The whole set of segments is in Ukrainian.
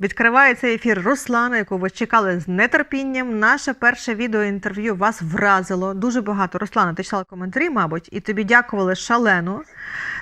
Відкриває цей ефір Руслана, яку ви чекали з нетерпінням. Наше перше відеоінтерв'ю вас вразило дуже багато. Руслана, ти читала коментарі, мабуть, і тобі дякували шалено.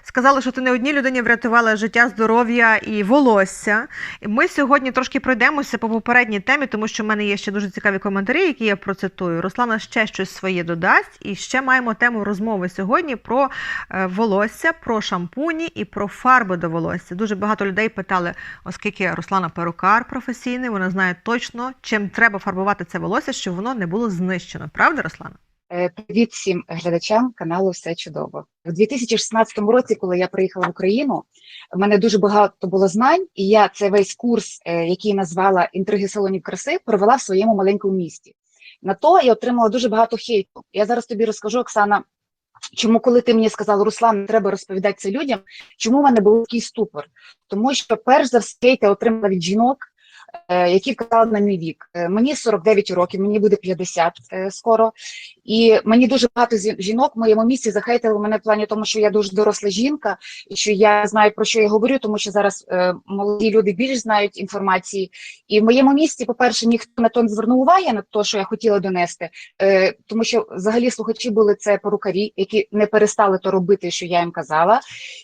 Сказали, що ти не одній людині врятувала життя, здоров'я і волосся. Ми сьогодні трошки пройдемося по попередній темі, тому що в мене є ще дуже цікаві коментарі, які я процитую. Руслана ще щось своє додасть. І ще маємо тему розмови сьогодні про е, волосся, про шампуні і про фарби до волосся. Дуже багато людей питали, оскільки Руслана перукар професійний, вона знає точно, чим треба фарбувати це волосся, щоб воно не було знищено. Правда, Руслана? Е, Привіт всім глядачам каналу Все чудово. У 2016 році, коли я приїхала в Україну, в мене дуже багато було знань, і я цей весь курс, е, який назвала інтриги салонів краси, провела в своєму маленькому місті. На то я отримала дуже багато хейту. Я зараз тобі розкажу, Оксана. Чому, коли ти мені сказала, Руслан, треба розповідати це людям, чому в мене був такий ступор? Тому що, перш за все, я отримала від жінок, які вказали на мій вік. Е, Мені 49 років, мені буде 50 е, скоро. І мені дуже багато жінок в моєму місці захейтили мене в плані тому, що я дуже доросла жінка, і що я знаю про що я говорю, тому що зараз е, молоді люди більш знають інформації. І в моєму місці, по-перше, ніхто на то не звернув уваги на те, що я хотіла донести, е, тому що взагалі слухачі були це порукарі, які не перестали то робити, що я їм казала,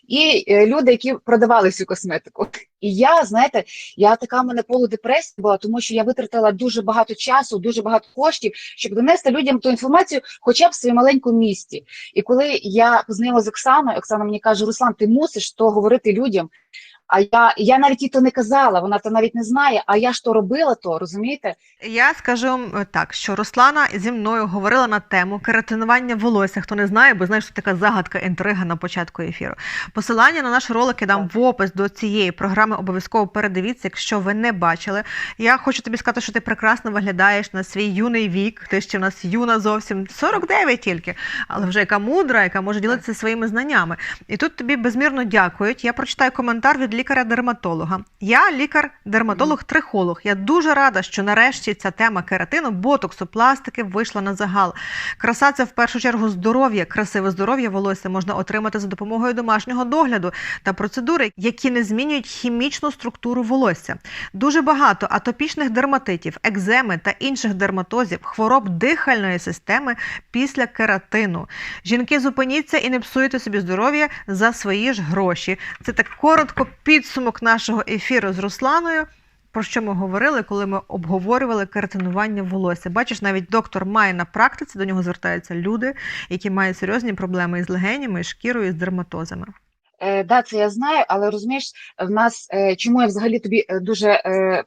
і е, люди, які продавали цю косметику. І я, знаєте, я така в мене полудепресія була, тому що я витратила дуже багато часу, дуже багато коштів, щоб донести людям ту інформацію, хоча б в своєму маленькому місті. І коли я познайомилася з Оксаною, Оксана мені каже: Руслан, ти мусиш то говорити людям. А я, я навіть їй то не казала, вона то навіть не знає, а я ж то робила то, розумієте? Я скажу так, що Руслана зі мною говорила на тему кератинування волосся. Хто не знає, бо знаєш, що така загадка інтрига на початку ефіру. Посилання на наш ролик я дам в опис до цієї програми. Обов'язково передивіться, якщо ви не бачили. Я хочу тобі сказати, що ти прекрасно виглядаєш на свій юний вік. Ти ще в нас юна зовсім 49 тільки, але вже яка мудра, яка може ділитися своїми знаннями. І тут тобі безмірно дякують. Я прочитаю коментар від лікаря-дерматолога. Я лікар-дерматолог-трихолог. Я дуже рада, що нарешті ця тема кератину, ботоксу, пластики вийшла на загал. Краса це в першу чергу здоров'я. Красиве здоров'я волосся можна отримати за допомогою домашнього догляду та процедури, які не змінюють хімічну структуру волосся. Дуже багато атопічних дерматитів, екземи та інших дерматозів, хвороб дихальної системи після кератину. Жінки, зупиніться і не псуйте собі здоров'я за свої ж гроші. Це так коротко підсумок нашого ефіру з Русланою. Про що ми говорили, коли ми обговорювали кератинування волосся? Бачиш, навіть доктор має на практиці до нього звертаються люди, які мають серйозні проблеми із легенями, із шкірою, з дерматозами. Е, да, це я знаю, але розумієш, в нас е, чому я взагалі тобі е, дуже е,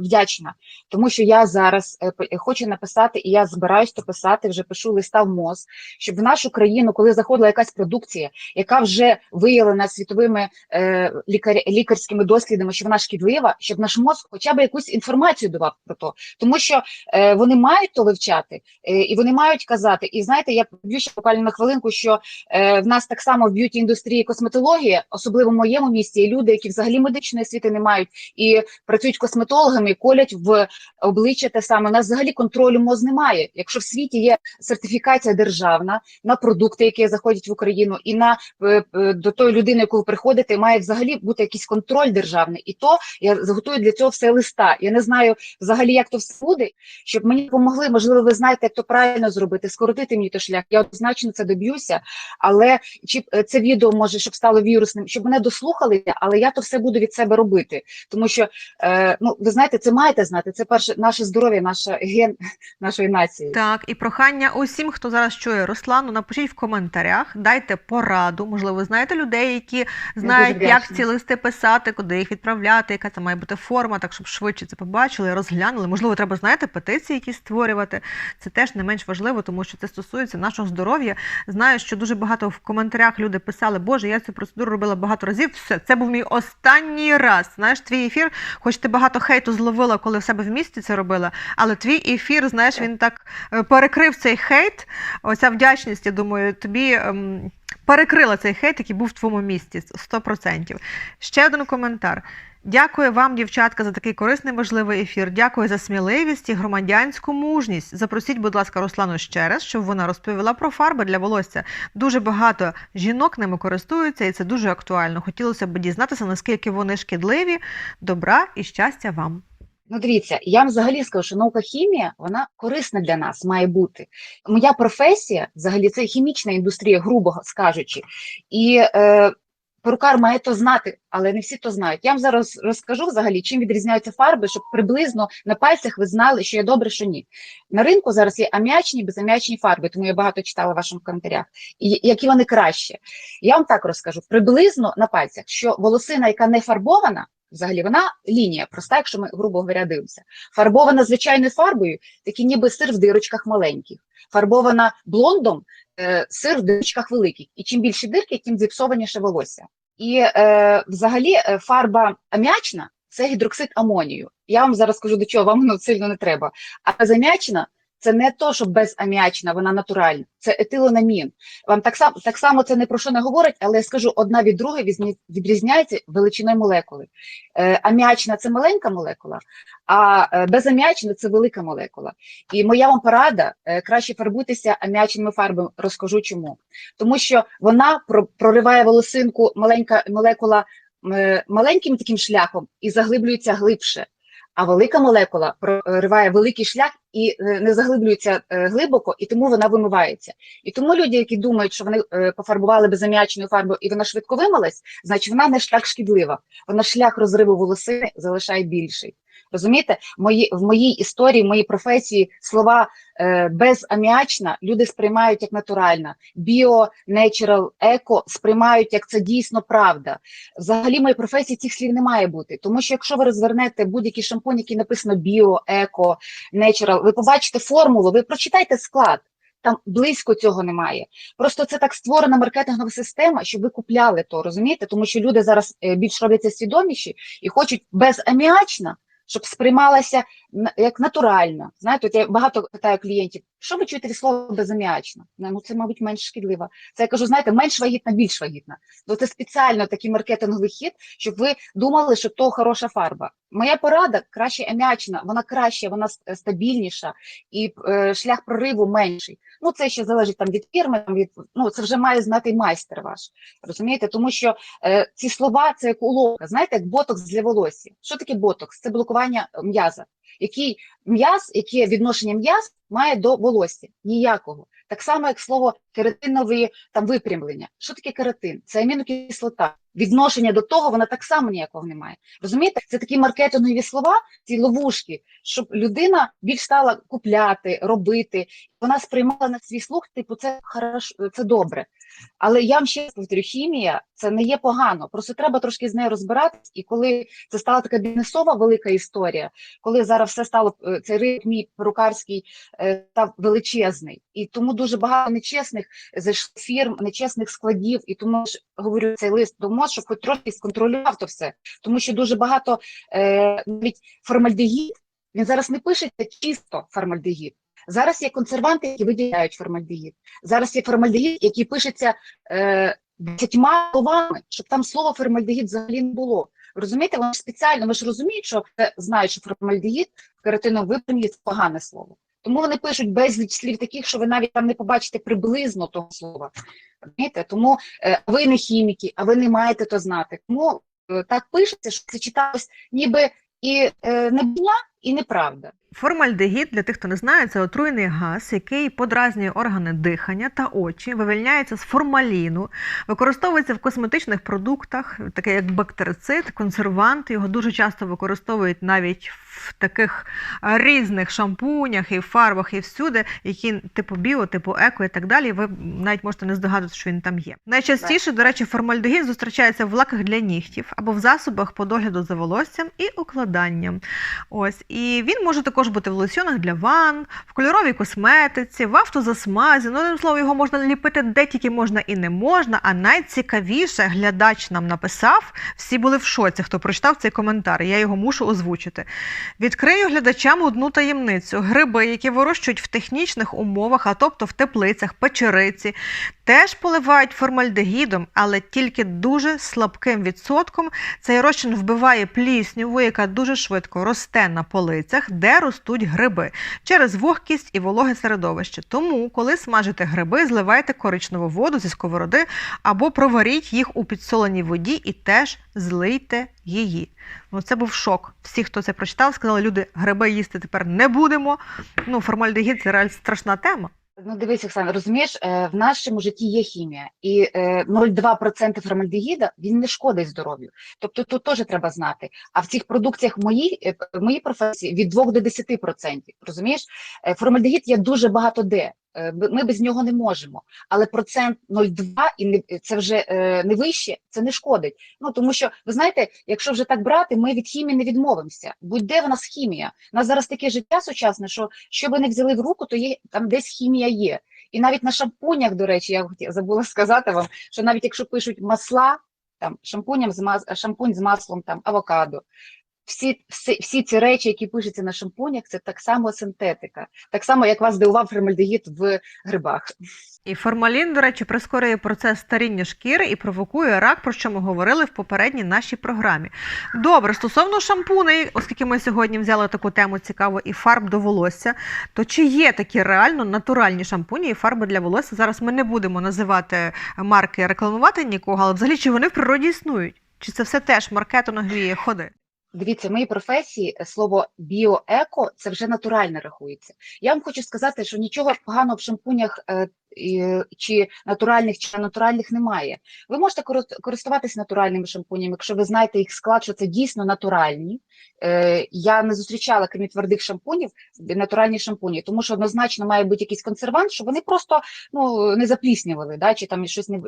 вдячна, тому що я зараз е, хочу написати, і я збираюсь то писати, вже пишу листа в МОЗ, щоб в нашу країну, коли заходила якась продукція, яка вже виявлена світовими е, лікар, лікарськими дослідами, що вона шкідлива, щоб наш мозк хоча б якусь інформацію давав про то, тому що е, вони мають то вивчати, е, і вони мають казати. І знаєте, я поб'ю ще буквально на хвилинку, що е, в нас так само в б'юті індустрії косметологія, особливо в моєму місті, є люди, які взагалі медичної освіти не мають і працюють косметологами, колять в обличчя те саме. У нас взагалі контролю МОЗ немає. Якщо в світі є сертифікація державна на продукти, які заходять в Україну, і на е, е, до тої людини, яку ви приходите, має взагалі бути якийсь контроль державний. І то я заготую для цього все листа. Я не знаю взагалі, як то все буде, щоб мені допомогли. Можливо, ви знаєте, як то правильно зробити, скоротити мені той шлях. Я однозначно це доб'юся, але чи е, це відео може, щоб стало вірусним, щоб мене дослухалися, але я то все буду від себе робити. Тому що е, ну ви знаєте, це маєте знати. Це перше наше здоров'я, наша ген нашої нації. Так, і прохання усім, хто зараз чує Руслану, напишіть в коментарях, дайте пораду. Можливо, ви знаєте людей, які знають, як ці листи писати, куди їх відправляти, яка це має бути форма, так щоб швидше це побачили, розглянули. Можливо, треба знаєте, петиції якісь створювати. Це теж не менш важливо, тому що це стосується нашого здоров'я. Знаю, що дуже багато в коментарях люди писали, Боже, я цю процедуру робила багато разів. Все, це був мій останній раз. Знаєш, твій ефір, хоч ти багато хейту зловила, коли в себе в місті це робила, але твій ефір, знаєш, він так е, перекрив цей хейт. Оця вдячність, я думаю, тобі ем, перекрила цей хейт, який був в твоєму місті 100%. Ще один коментар. Дякую вам, дівчатка, за такий корисний важливий ефір. Дякую за сміливість і громадянську мужність. Запросіть, будь ласка, Руслану ще раз, щоб вона розповіла про фарби для волосся. Дуже багато жінок ними користуються, і це дуже актуально. Хотілося б дізнатися, наскільки вони шкідливі. Добра і щастя вам. Ну, дивіться, я вам взагалі скажу, що наука хімія вона корисна для нас, має бути. Моя професія, взагалі, це хімічна індустрія, грубо скажучи. І е, перукар має то знати, але не всі то знають. Я вам зараз розкажу взагалі, чим відрізняються фарби, щоб приблизно на пальцях ви знали, що є добре, що ні. На ринку зараз є ам'ячні, безам'ячні фарби, тому я багато читала в ваших коментарях. І які вони краще. Я вам так розкажу: приблизно на пальцях, що волосина, яка не фарбована. Взагалі, вона лінія проста, якщо ми, грубо говоря, дивимося. Фарбована звичайною фарбою, такі ніби сир в дирочках маленьких. Фарбована блондом, е, сир в дирочках великих. І чим більші дирки, тим зіпсованіше волосся. І е, взагалі е, фарба ам'ячна це гідроксид амонію. Я вам зараз скажу, до чого вам воно сильно не треба. А безам'ячна це не то, що безам'ячна, вона натуральна, це етилонамін. Вам так само так само це не про що не говорить, але я скажу, одна від другої відрізняється величиною молекули. Е, аміачна це маленька молекула, а е, безаміачна це велика молекула. І моя вам порада е, краще фарбуйтеся аміачними фарбами. Розкажу чому. Тому що вона про- прориває волосинку, маленька молекула е, маленьким таким шляхом і заглиблюється глибше. А велика молекула прориває великий шлях і е, не заглиблюється е, глибоко, і тому вона вимивається. І тому люди, які думають, що вони е, пофарбували безам'ячною фарбою і вона швидко вимилась, значить вона не так шкідлива. Вона шлях розриву волосини залишає більший. Розумієте, мої, в моїй історії, в моїй професії слова е, безаміачна люди сприймають як натуральна, біо, нечерал, еко сприймають як це дійсно правда. Взагалі, в моїй професії цих слів не має бути, тому що якщо ви розвернете будь-який шампунь, який написано біо, еко, нечерал, ви побачите формулу, ви прочитайте склад. Там близько цього немає. Просто це так створена маркетингова система, щоб ви купляли то, розумієте? Тому що люди зараз е, більш робляться свідоміші і хочуть безаміачна, щоб сприймалася як натуральна. Знаєте, от я багато питаю клієнтів, що ви чуєте від слова безаміачна? Ну це, мабуть, менш шкідлива. Це я кажу, знаєте, менш вагітна, більш вагітна. То це спеціально такий маркетинговий хід, щоб ви думали, що то хороша фарба. Моя порада краще аміачна, вона краще, вона стабільніша і е, шлях прориву менший. Ну це ще залежить там від фірми, від ну це вже має знати майстер ваш. Розумієте, тому що е, ці слова це як уловка, знаєте, як ботокс для волосся. Що таке ботокс? Це блокування м'яза. Який м'яз, яке відношення м'яз має до волосся? Ніякого. Так само, як слово кератинові там випрямлення. Що таке кератин? Це амінокислота. Відношення до того вона так само ніякого немає. Розумієте, це такі маркетингові слова, ці ловушки, щоб людина більш стала купляти, робити. Вона сприймала на свій слух, типу, це хорошо, це добре. Але я вам ще раз повторю, хімія це не є погано. Просто треба трошки з нею розбиратись. І коли це стала така бізнесова велика історія, коли зараз все стало е, цей ринок мій перукарський е, став величезний, і тому дуже багато нечесних фірм, нечесних складів. І тому ж говорю цей лист до МОЗ, щоб хоч трошки сконтролював то все, тому що дуже багато е, навіть формальдегід, він зараз не пишеться чисто формальдегід. Зараз є консерванти, які виділяють формальдегід. Зараз є формальдегід, який пишеться е, десятьма словами, щоб там слово формальдегід взагалі не було. Розумієте, вони спеціально, ви ж розуміють, що знають, що формальдегід в каротиновому випрямі це погане слово. Тому вони пишуть безліч слів таких, що ви навіть там не побачите приблизно того слова. Розумієте? Тому е, ви не хіміки, а ви не маєте то знати. Тому е, так пишеться, що це читалось ніби і е, не бня, і неправда. Формальдегід, для тих, хто не знає, це отруйний газ, який подразнює органи дихання та очі, вивільняється з формаліну, використовується в косметичних продуктах, таке як бактерицид, консервант. Його дуже часто використовують навіть в таких різних шампунях і фарбах, і всюди, які типу біо, типу еко і так далі. Ви навіть можете не здогадуватися, що він там є. Найчастіше, до речі, формальдегід зустрічається в лаках для нігтів або в засобах по догляду за волоссям і укладанням. Ось і він може також може бути в лосьонах для ванн, в кольоровій косметиці, в автозасмазі. Ну, одним словом, його можна ліпити де тільки можна і не можна. А найцікавіше глядач нам написав, всі були в шоці, хто прочитав цей коментар. Я його мушу озвучити. Відкрию глядачам одну таємницю: гриби, які вирощують в технічних умовах, а тобто в теплицях, печериці, теж поливають формальдегідом, але тільки дуже слабким відсотком. Цей розчин вбиває плісняву, яка дуже швидко росте на полицях, де ростуть гриби через вогкість і вологе середовище. Тому, коли смажите гриби, зливайте коричневу воду зі сковороди або проваріть їх у підсоленій воді і теж злийте її. Ну, це був шок. Всі, хто це прочитав, сказали, люди, гриби їсти тепер не будемо. Ну, формальдегід це реально страшна тема. Ну, дивись, Оксана, розумієш, е, в нашому житті є хімія, і е, 0,2% формальдегіда він не шкодить здоров'ю. Тобто тут теж треба знати. А в цих продукціях моїй е, моїй професії від 2 до 10%. Розумієш, Е, формальдегід є дуже багато де. Е, Ми без нього не можемо, але процент 0,2 і не це вже е, не вище, це не шкодить. Ну тому що ви знаєте, якщо вже так брати, ми від хімії не відмовимося. Будь-де в нас хімія. У нас зараз таке життя сучасне, що що би не взяли в руку, то є там десь хімія є. І навіть на шампунях, до речі, я забула сказати вам, що навіть якщо пишуть масла, там шампуням з мас, шампунь з маслом, там авокадо. Всі, всі, всі ці речі, які пишуться на шампунях, це так само синтетика, так само, як вас здивував формальдегід в грибах. І формалін, до речі, прискорює процес старіння шкіри і провокує рак, про що ми говорили в попередній нашій програмі. Добре, стосовно шампуней, оскільки ми сьогодні взяли таку тему цікаву і фарб до волосся, то чи є такі реально натуральні шампуні і фарби для волосся? Зараз ми не будемо називати марки, рекламувати нікого, але взагалі чи вони в природі існують? Чи це все теж маркетингові ходи? Дивіться, в моїй професії е, слово біоеко це вже натурально рахується. Я вам хочу сказати, що нічого поганого в шампунях е, чи натуральних, чи натуральних немає. Ви можете корис- користуватись натуральними шампунями, якщо ви знаєте їх склад, що це дійсно натуральні. Е, Я не зустрічала, крім твердих шампунів, натуральні шампуні, тому що однозначно має бути якийсь консервант, щоб вони просто ну, не запліснювали, да, чи там щось не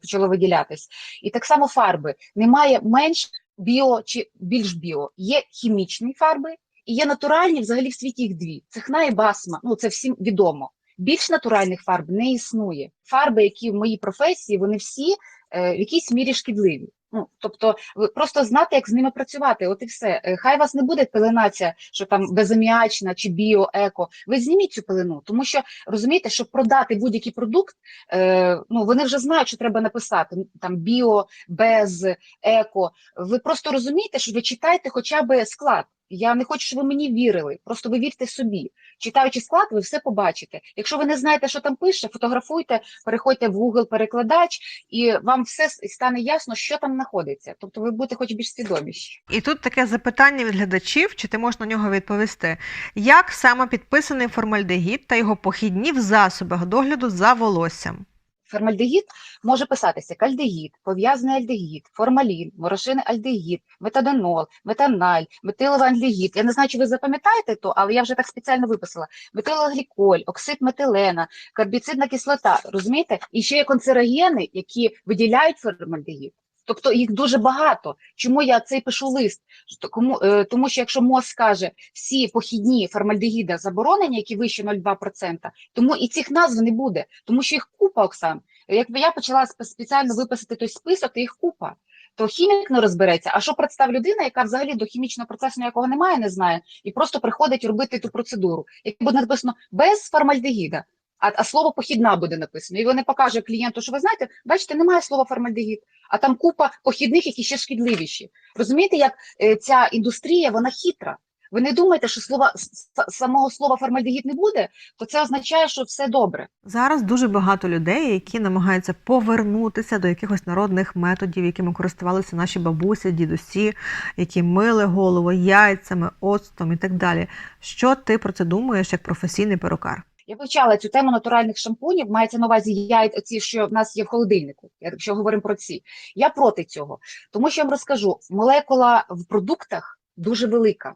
почало виділятись. І так само фарби. Немає менш біо чи більш біо. Є хімічні фарби і є натуральні, взагалі в світі їх дві. цехна і басма, ну це всім відомо. Більш натуральних фарб не існує. Фарби, які в моїй професії, вони всі е, в якійсь мірі шкідливі. Ну, тобто, просто знати, як з ними працювати. От і все. Е, Хай вас не буде пеленація, що там безаміачна чи біо, еко. Ви зніміть цю пелену, тому що розумієте, щоб продати будь-який продукт, е, ну вони вже знають, що треба написати там біо, без, еко. Ви просто розумієте, що ви читаєте хоча б склад. Я не хочу, щоб ви мені вірили. Просто ви вірте собі. Читаючи склад, ви все побачите. Якщо ви не знаєте, що там пише, фотографуйте, переходьте в Google перекладач, і вам все стане ясно, що там знаходиться. Тобто ви будете хоч більш свідоміші. І тут таке запитання від глядачів, чи ти можеш на нього відповісти. Як саме підписаний формальдегід та його похідні в засобах догляду за волоссям? Формальдегід може писатися кальдегід, пов'язаний альдегід, формалін, морошини альдегід, метадонол, метаналь, метиловий альдегід. Я не знаю, чи ви запам'ятаєте то, але я вже так спеціально виписала. Метилогліколь, оксид метилена, карбіцидна кислота. Розумієте? І ще є канцерогени, які виділяють формальдегід. Тобто їх дуже багато. Чому я цей пишу лист? Кому, е, тому що якщо МОЗ скаже, всі похідні формальдегіда заборонені, які вище 0,2%, тому і цих назв не буде, тому що їх купа, Оксан. Якби я почала спеціально виписати той список, то їх купа. То хімік не розбереться. А що представ людина, яка взагалі до хімічного процесу ніякого немає, не знає, і просто приходить робити ту процедуру, яка буде написано без формальдегіда, а, а слово похідна буде написано. І вони покаже клієнту, що ви знаєте, бачите, немає слова формальдегід, а там купа похідних, які ще шкідливіші. Розумієте, як е, ця індустрія, вона хитра. Ви не думаєте, що слова самого слова формальдегід не буде, то це означає, що все добре. Зараз дуже багато людей, які намагаються повернутися до якихось народних методів, якими користувалися наші бабусі, дідусі, які мили голову яйцями, оцтом і так далі. Що ти про це думаєш як професійний перукар? Я вивчала цю тему натуральних шампунів, мається на увазі яйця, ці, що в нас є в холодильнику, якщо говоримо про ці. Я проти цього, тому що я вам розкажу, молекула в продуктах дуже велика.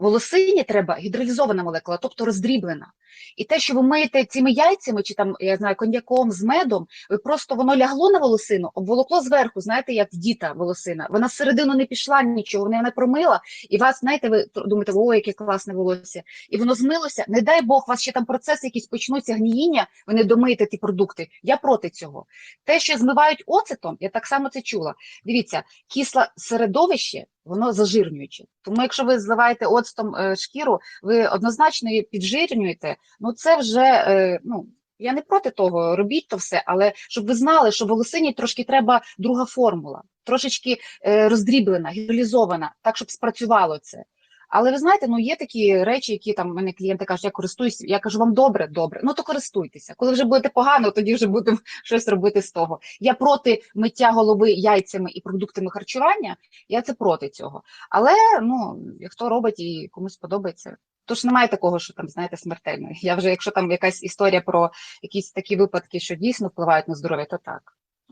Волосині треба гідролізована молекула, тобто роздріблена. І те, що ви миєте цими яйцями чи там, я знаю, коньяком з медом, ви просто воно лягло на волосину, обволокло зверху, знаєте, як діта волосина. Вона всередину не пішла нічого, вона не промила, і вас, знаєте, ви думаєте, о, яке класне волосся. І воно змилося. Не дай Бог, у вас ще там процеси якісь почнуться гніїння, ви не домиєте ті продукти. Я проти цього. Те, що змивають оцетом, я так само це чула. Дивіться, кисле середовище, воно зажирнююче. Тому, якщо ви зливаєте оцтом е, шкіру, ви однозначно її піджирнюєте. Ну це вже е, ну. Я не проти того, робіть то все, але щоб ви знали, що волосині трошки треба друга формула, трошечки е, роздріблена, гідролізована, так щоб спрацювало це. Але ви знаєте, ну є такі речі, які там мене клієнти кажуть, я користуюсь, я кажу, вам добре, добре. Ну то користуйтеся. Коли вже будете погано, тоді вже будемо щось робити з того. Я проти миття голови яйцями і продуктами харчування. Я це проти цього. Але ну хто робить і комусь подобається. Тож немає такого, що там, знаєте, смертельно. Я вже, якщо там якась історія про якісь такі випадки, що дійсно впливають на здоров'я, то так.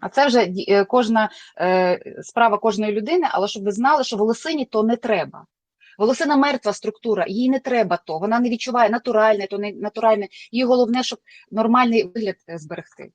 А це вже е, кожна е, справа кожної людини, але щоб ви знали, що волосині то не треба. Волосина мертва структура, їй не треба то, вона не відчуває натуральне, то не натуральне. Їй головне, щоб нормальний вигляд е, зберегти.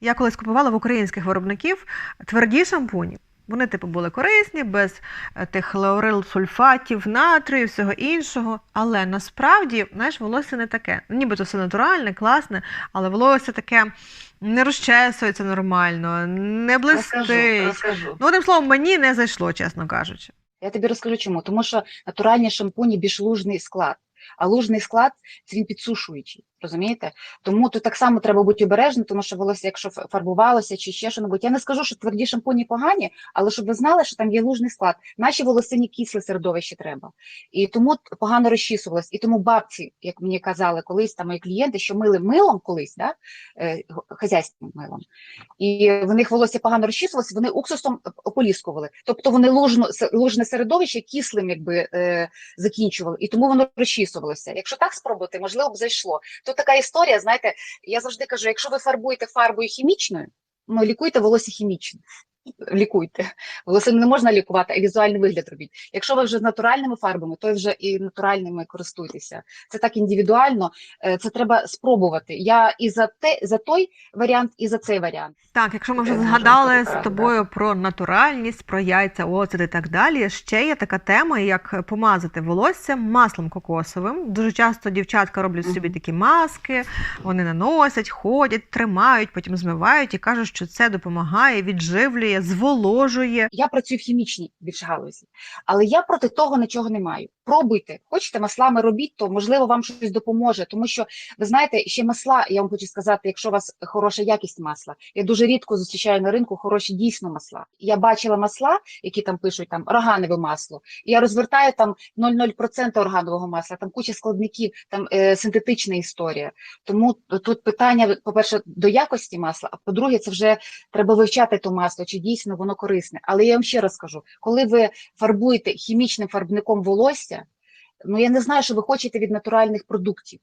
Я колись купувала в українських виробників тверді шампуні. Вони, типу, були корисні, без е, тих леорил сульфатів, натрію, всього іншого. Але насправді, знаєш, волосся не таке. Ну, Нібито все натуральне, класне, але волосся таке не розчесується нормально, не Розкажу, розкажу. Ну, одним словом, мені не зайшло, чесно кажучи. Я тобі розкажу чому. Тому що натуральні шампуні більш лужний склад. А лужний склад це він підсушуючий, розумієте? Тому тут так само треба бути обережним, тому що волосся, якщо фарбувалося чи ще що я не скажу, що тверді шампуні погані, але щоб ви знали, що там є лужний склад. Наші волосині кисле середовище треба. І тому погано розчісувалось. І тому бабці, як мені казали колись там мої клієнти, що мили милом колись, да? е, хазяйським милом, і в них волосся погано розчісувалося, вони уксусом ополіскували. Тобто вони лужну, лужне середовище кислим якби е, закінчували, і тому воно розчісувалося. Якщо так спробувати, можливо б зайшло. Тут така історія, знаєте, я завжди кажу, якщо ви фарбуєте фарбою хімічною, ну лікуйте волосся хімічно. Лікуйте. Волосину не можна лікувати, а візуальний вигляд робіть. Якщо ви вже з натуральними фарбами, то вже і натуральними користуйтеся. Це так індивідуально, е, це треба спробувати. Я і за те, за той варіант, і за цей варіант. Так, якщо ми вже згадали з тобою про натуральність, про яйця, оцет і так далі, ще є така тема, як помазати волосся маслом кокосовим. Дуже часто дівчатка роблять собі такі маски, вони наносять, ходять, тримають, потім змивають і кажуть, що це допомагає, відживлює, зволожує. Я працюю в хімічній більш галузі, але я проти того нічого не маю. Пробуйте, хочете маслами робіть, то можливо вам щось допоможе. Тому що ви знаєте, ще масла, я вам хочу сказати, якщо у вас хороша якість масла, я дуже рідко зустрічаю на ринку хороші дійсно масла. Я бачила масла, які там пишуть там органове масло. Я розвертаю там 0,0% органового масла, там куча складників, там е, синтетична історія. Тому тут питання, по-перше, до якості масла, а по-друге, це вже треба вивчати то масло, чи дійсно воно корисне. Але я вам ще раз кажу, коли ви фарбуєте хімічним фарбником волосся, ну я не знаю, що ви хочете від натуральних продуктів.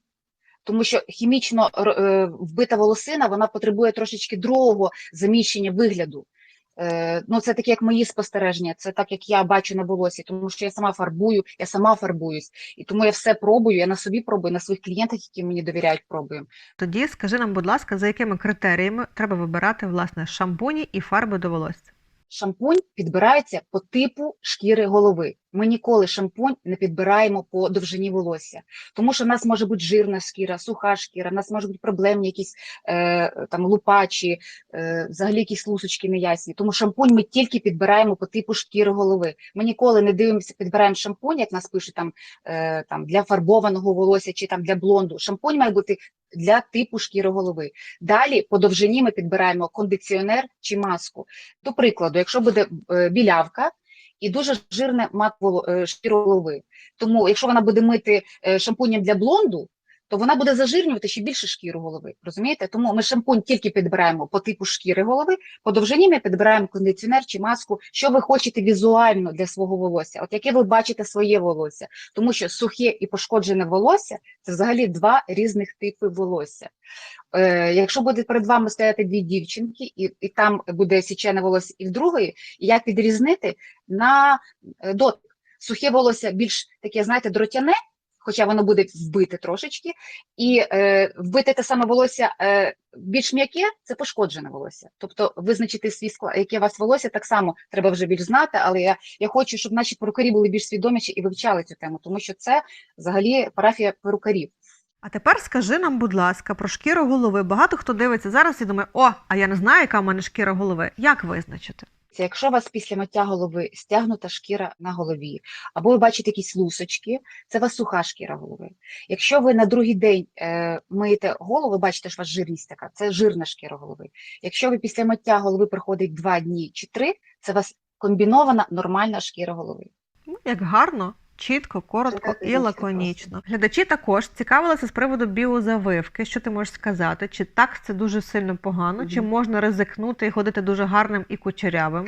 Тому що хімічно е, вбита волосина вона потребує трошечки другого заміщення вигляду. Е, ну, це таке, як мої спостереження, це так, як я бачу на волосі, тому що я сама фарбую, я сама фарбуюсь, і тому я все пробую, я на собі пробую, на своїх клієнтах, які мені довіряють, пробую. Тоді скажи нам, будь ласка, за якими критеріями треба вибирати власне шампуні і фарби до волосся? Шампунь підбирається по типу шкіри голови. Ми ніколи шампунь не підбираємо по довжині волосся, тому що в нас може бути жирна шкіра, суха шкіра, в нас можуть бути проблемні якісь е, там лупачі, е, взагалі якісь лусочки неясні. Тому шампунь ми тільки підбираємо по типу шкіри голови. Ми ніколи не дивимося, підбираємо шампунь, як нас пишуть там, е, там для фарбованого волосся чи там для блонду. Шампунь має бути для типу шкіри голови. Далі по довжині ми підбираємо кондиціонер чи маску. До прикладу, якщо буде е, білявка і дуже жирне мат е, шкіру голови, тому якщо вона буде мити е, шампунем для блонду, то вона буде зажирнювати ще більше шкіру голови. Розумієте? Тому ми шампунь тільки підбираємо по типу шкіри голови, по довжині ми підбираємо кондиціонер чи маску, що ви хочете візуально для свого волосся, от яке ви бачите своє волосся, тому що сухе і пошкоджене волосся це взагалі два різних типи волосся. Е, якщо буде перед вами стояти дві дівчинки, і, і там буде січене волосся і в другої, як відрізнити на е, дотик. сухе волосся більш таке, знаєте, дротяне, хоча воно буде вбите трошечки, і е, вбите те саме волосся е, більш м'яке це пошкоджене волосся. Тобто визначити свій склад, яке у вас волосся, так само треба вже більш знати, але я, я хочу, щоб наші перукарі були більш свідоміші і вивчали цю тему, тому що це взагалі парафія перукарів. А тепер скажи нам, будь ласка, про шкіру голови. Багато хто дивиться зараз і думає, о, а я не знаю, яка в мене шкіра голови. Як визначити? Це якщо у вас після миття голови стягнута шкіра на голові, або ви бачите якісь лусочки, це у вас суха шкіра голови. Якщо ви на другий день е, миєте голову, бачите, що у вас жирність така, це жирна шкіра голови. Якщо ви після миття голови проходить два дні чи три, це у вас комбінована нормальна шкіра голови. Ну, як гарно, чітко, коротко і лаконічно. Глядачі також цікавилися з приводу біозавивки. Що ти можеш сказати? Чи так це дуже сильно погано, чи можна ризикнути і ходити дуже гарним і кучерявим?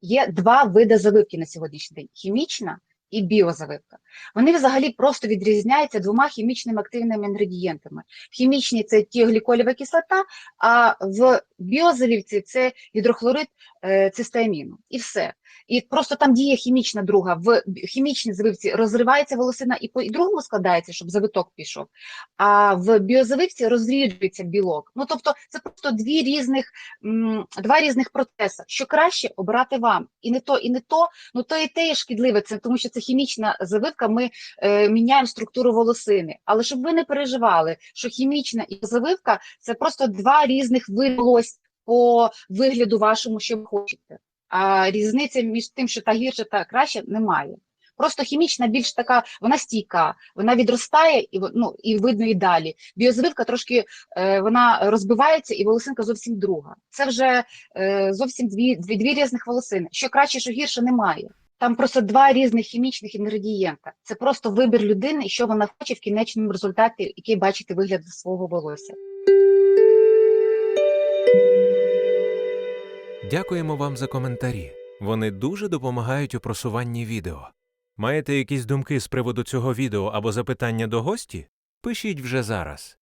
Є два види завивки на сьогоднішній день: хімічна і біозавивка. Вони взагалі просто відрізняються двома хімічними активними інгредієнтами. В хімічній це тіогліколєва кислота, а в біозавивці це гідрохлорид е, цистеаміну. І все. І просто там діє хімічна друга. В хімічній завивці розривається волосина і по і другому складається, щоб завиток пішов. А в біозавивці розріджується білок. Ну тобто, це просто дві різних два різних процеси. Що краще обрати вам, і не то, і не то, ну то і те є шкідливе. Це тому, що це хімічна завивка. Ми е, міняємо структуру волосини. Але щоб ви не переживали, що хімічна і завивка це просто два різних волосся по вигляду вашому, що ви хочете. А різниця між тим, що та гірше, та краще, немає. Просто хімічна більш така, вона стійка, вона відростає і ну, і видно і далі. Біозавивка трошки е, вона розбивається, і волосинка зовсім друга. Це вже е, зовсім дві, дві, дві різних волосини. Що краще, що гірше, немає. Там просто два різних хімічних інгредієнта. Це просто вибір людини, що вона хоче в кінечному результаті, який бачите вигляд свого волосся. Дякуємо вам за коментарі. Вони дуже допомагають у просуванні відео. Маєте якісь думки з приводу цього відео або запитання до гості? Пишіть вже зараз.